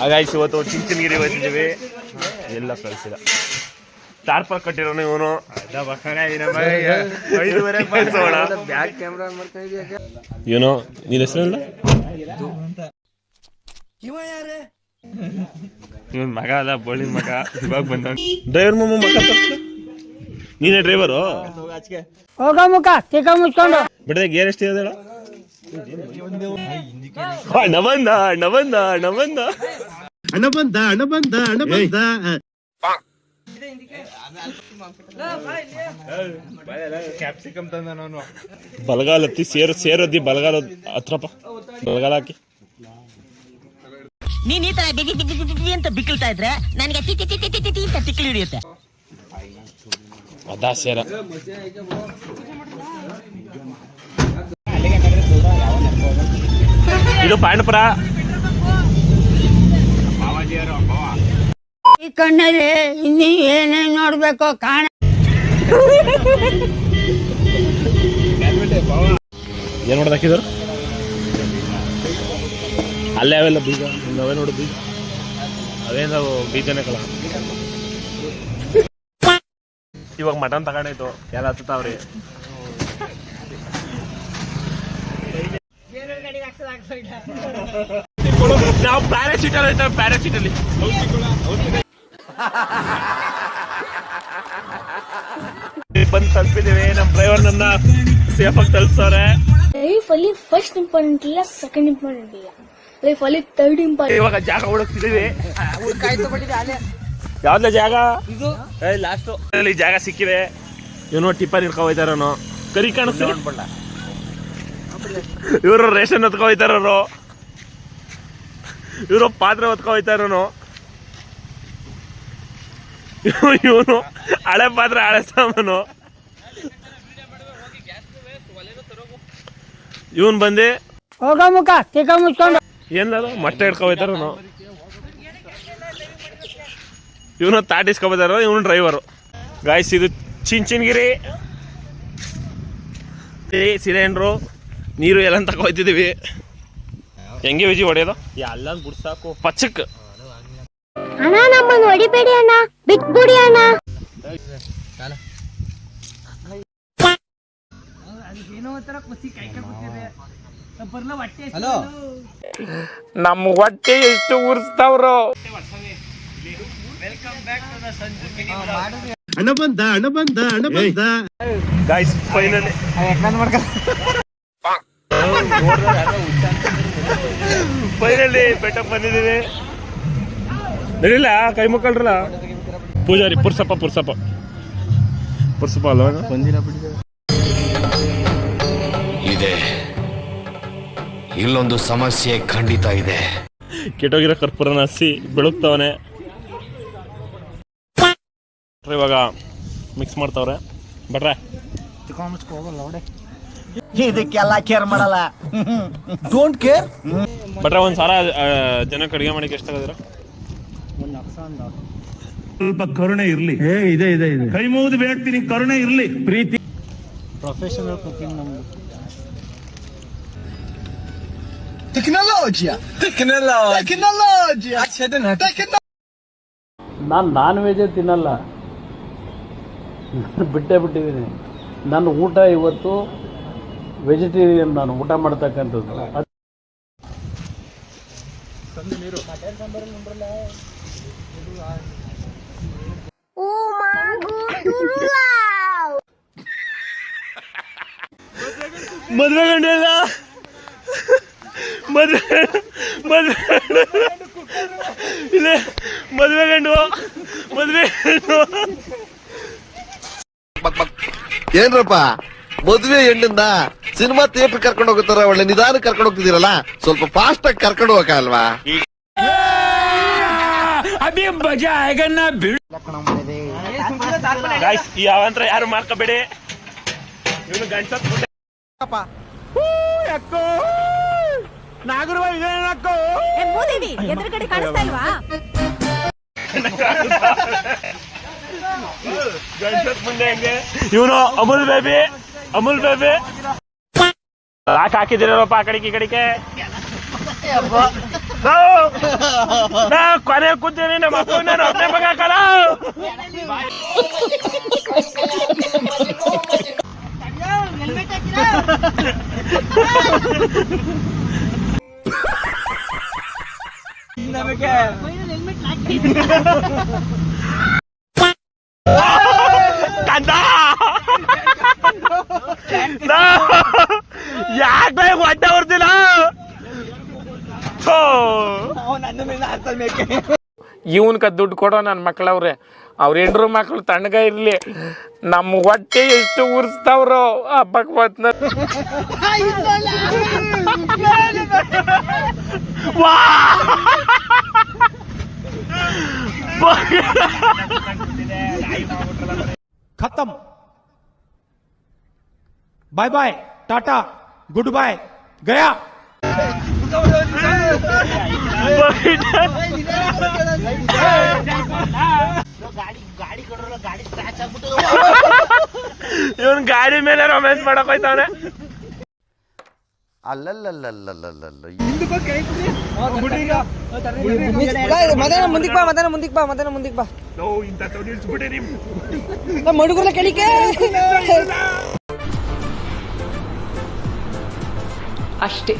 ಹಾಗಾಗಿ ಇವತ್ತು ಚಿಂಚನಗಿರಿ ಹೋಗ್ತಿದ್ದೀವಿ. ಎಲ್ಲ ಕಳಿಸಿಲ್ಲ ಟಾರ್ಪಲ್ ಕಟ್ಟಿರೋನು ಇವನು. ಐದುವರೆ ನೀನ್ ಹೆಸರಲ್ಲ ಇವನ್ ಮಗ ಅಲ್ಲ ಬೋಳಿ ಮಗ. ಇವಾಗ ಬಂದ ಡ್ರೈವರ್ ಮಮ್ಮ ಮಗ. ನೀನೇ ಡ್ರೈವರು ಹೋಗ ಮುಖ ತಿಕ್ಕ ಮುಚ್ಕೊಂಡು. ಬಿಡದೆ ಗೇರ್ ಎಷ್ಟು ಹೇಳ? ಹಣ ಬಂದ ಹಣ ಬಂದ ಹಣ ಬಂದ ಬಲಗಾಲ ಹತ್ತಿ ಸೇರು ಸೇರೊದ್ದಿ ಬಲಗಾಲ ಹತ್ರಪ್ಪ ಬಲಗಾಲ ಹಾಕಿ ನೀನ್ ಈ ತರ ಅಂತ ಬಿಕ್ಕಿಳ್ತಾ ಇದ್ರೆ ನನಗೆ ಅಂತ ಹಿಡಿಯುತ್ತೆ ಅದಾ ಸೇರ ಇದು ಪಾಂಡಪುರ ಈ ಕಣ್ಣಲ್ಲಿ ಇನ್ನಿ ಏನೇನ್ ನೋಡ್ಬೇಕು ಕಾಣ ಏನ್ ನೋಡ್ದಾಕಿದ್ರು ಅಲ್ಲೇ ಅವೆಲ್ಲ ಬೀಜ ಅವೇ ನೋಡು ಬೀಜ. ಅವೇ ನಾವು ಬೀಜನೇ ಕಲ. ಇವಾಗ ಮಟನ್ ತಗೊಂಡಾಯ್ತು ಎಲ್ಲ ಹತ್ತವ್ರಿ ನಾವು ಪ್ಯಾರಾಸಿಟಲ್ ಐತೆ ಪ್ಯಾರಾಶೀಟ್ ಅಲ್ಲಿ. ಬಂದು ತಲುಪಿದ್ದೀವಿ ನಮ್ಮ ಡ್ರೈವರ್ ನನ್ನ ಸೇಫ್ ಆಗಿ ತಲುಪಿಸವ್ರೆ. ಲೈಫ್ ಅಲ್ಲಿ ಫಸ್ಟ್ ಇಂಪಾರ್ಟೆಂಟ್ ಇಲ್ಲ ಸೆಕೆಂಡ್ ಇಂಪಾರ್ಟೆಂಟ್ ಇಲ್ಲ. ಲೈಫ್ ಅಲ್ಲಿ ಥರ್ಡ್ ಇಂಪಾರ್ಟೆಂಟ್ ಇವಾಗ ಜಾಗ ಹುಡುಕ್ತಿದೀವಿ ಯಾವ್ದ ಜಾಗ? ಲಾಸ್ಟ್ ಅಲ್ಲಿ ಜಾಗ ಸಿಕ್ಕಿದೆ. ಏನೋ ಟಿಪ್ಪರ್ ಹಿಡ್ಕೊ ಹೋಯ್ತಾರನು ಕರಿ ಕಾಣಿಸ್ತೀರ ಇವರು ರೇಷನ್ ಹೊತ್ಕೊ ಅವರು ಇವರು ಪಾತ್ರೆ ಹೊತ್ಕೊ ಹೋಯ್ತಾರನು ಇವನು ಹಳೆ ಪಾತ್ರೆ ಹಳೆ ಸಾಮಾನು. ಇವನ್ ಬಂದು. ಏನಾದ್ರು ಮೊಟ್ಟೆ ಹಿಡ್ಕೊ ಹೋಯ್ತಾರನು ಇವನು ತಾಟಿಸ್ಕೊಬೋದಾರ ಇವನು ಡ್ರೈವರು ಗಾಯ್ಸ್ ಇದು ಚಿಂಚಿನಗಿರಿ. ಸಿಲಿಂಡ್ರು ನೀರು ಎಲ್ಲ ತಗೊ ಹೋಯ್ತಿದ್ದೀವಿ. ಹೆಂಗೆ ವಿಜಿ ಹೊಡೆಯೋದು? ಎಲ್ಲ ಬಿಡ್ಸಾಕು ಪಚ್ಚಕ್. ಅಣ್ಣ ನಮ್ಮನ್ನು ಹೊಡಿಬೇಡಿ ಅಣ್ಣ ಬಿಟ್ಬಿಡಿ ಅಣ್ಣ. ನಮ್ಮ ಹೊಟ್ಟೆ ಎಷ್ಟು ಉರ್ಸ್ತಾವ್ರು. ಅಣ್ಣ ಬಂದ ಅಣ್ಣ ಬಂದ ಹಣ ಬಂದ. ಗಾಯ್ಸ್ ಫೈನಲಿ ಫೈನಲಿ ಬೆಟ್ಟಕ್ಕೆ ಬಂದಿದ್ದೀವಿ. ನಡಿಲ್ಲ ಕೈ ಮುಕ್ಕಳ್ರಲ್ಲ? ಪೂಜಾರಿ ಪುರ್ಸಪ್ಪ ಪುರ್ಸಪ್ಪ. ಪುರ್ಸಪ್ಪ ಅಲ್ಲ ಇದೆ. ಇಲ್ಲೊಂದು ಸಮಸ್ಯೆ ಖಂಡಿತ ಇದೆ. ಕೆಟ್ಟೋಗಿರೋ ಕರ್ಪೂರನ ಹಸಿ ಬೆಳಗ್ತವನೆ. ಇವಾಗ ಮಿಕ್ಸ್ ಮಾಡ್ತಾವ್ರೆ. ಬಟ್ರೆ ಇದಕ್ಕೆಲ್ಲ ಕೇರ್ ಮಾಡಲ್ಲ. ಡೋಂಟ್ ಕೇರ್ ಬಟ್ರ ಒಂದ್ ಸಾರ ಜನಕ್ಕೆ ಅಡುಗೆ ಮಾಡಕ್ಕೆ ಎಷ್ಟಾಗದಿರ ಸ್ವಲ್ಪ ಕರುಣೆ ಇರ್ಲಿ. ಇದೆ ಇದೆ ಇದೆ. ಕೈ ಮುಗಿದು ಬೇಡ್ತೀನಿ ಕರುಣೆ ಇರ್ಲಿ. ಪ್ರೀತಿ. ಪ್ರೊಫೆಷನಲ್ ನಾನು ನಾನ್ ವೆಜ್ ತಿನ್ನಲ್ಲ. ಬಿಟ್ಟೇ ಬಿಟ್ಟಿದ್ದೀನಿ. ನನ್ನ ಊಟ ಇವತ್ತು ವೆಜಿಟೇರಿಯನ್ ನಾನು ಊಟ ಮಾಡ್ತಕ್ಕಂಥದ್ದು. ಮದುವೆ ಮದ್ವೆ ಗಂಡ ಮದ್ವೆ ಮದ್ವೆ ಇಲ್ಲೇ ಮದ್ವೆ ಗಂಡು ಮದ್ವೆ ಏನ್ರಪ್ಪ ಮದ್ವೆ ಹೆಣ್ಣನ್ನ ಸಿನಿಮಾ ತೇಪ್ ಕರ್ಕೊಂಡು ಹೋಗ್ತಾರ ಒಳ್ಳೆ ನಿಧಾನ ಕರ್ಕೊಂಡು ಹೋಗ್ತಿದ್ದೀರಲ್ಲ? ಸ್ವಲ್ಪ ಫಾಸ್ಟ್ ಆಗಿ ಕರ್ಕೊಂಡು ಹೋಗಲ್ವಾ ಗಾಯ್ಸ್ ಈ ಅವಂತ್ರ ಯಾರು ಮಾಡ್ಕೋಬೇಡಿ? ಇವನು ಗಂಟತ್ ಯಾಕೋ ನಾಗರವ ಇದೇನಕ್ಕೋ ಎದುರುಗಡೆ ಕಾಣಿಸ್ತಾ ಇಲ್ವಾ? ಗಂಟತ್ ಮುಂದೆ ಹೆಂಗೆ? ಇವನು ಅಮೂಲ್ ಬೇಬಿ ಅಮೂಲ್ ಬೇಬಿ ಯಾಕೆ ಹಾಕಿದಿರಪ್ಪ ಆ ಕಡೆಗೆ ಈ ಕಡೆಗೆ? ಕೊನೆ ಕೂತೀನಿ ನಮ್ಮ ಅಪ್ಪ ನಾನು ಒಬ್ಬನೇ ಮಗ ಕಂದ ಯಾಕೆ ಬೈ ಒಡ್ಡ ಬರ್ತಿಲ್ಲ ಇವನ್ ಕ ದುಡ್ಡು ಕೊಡೋ ನನ್ನ ಮಕ್ಳವ್ರೆ. ಅವ್ರ ಎಂಟ್ರು ಮಕ್ಳು ತಣ್ಣಗ ಇರ್ಲಿ. ನಮ್ಮ ಹೊಟ್ಟೆ ಎಷ್ಟು ಉರ್ಸ್ತಾವ್ರೋ ಹಬ್ಬಕ್ ಖತಮ್. Bye bye tata good bye Gaya ಇವನ್ ಗಾಡಿ ಮೇಲೆ ರೊಮ್ಯಾನ್ಸ್ ಮಾಡಕ್ ಹೋಯ್ತಾವ್ರೆ ಅಲ್ಲಲ್ಲಲ್ಲಲ್ಲಲ್ಲಲ್ಲ ಮದನ ಮುಂದಕ್ಕೆ ಬಾ ಮದನ ಮುಂದಕ್ಕೆ ಬಾ ಮದನ ಮುಂದಕ್ಕೆ ಬಾ. ಮಡುಗರ್ಲ ಕೆಳಿಕೆ. ಅಷ್ಟೇ.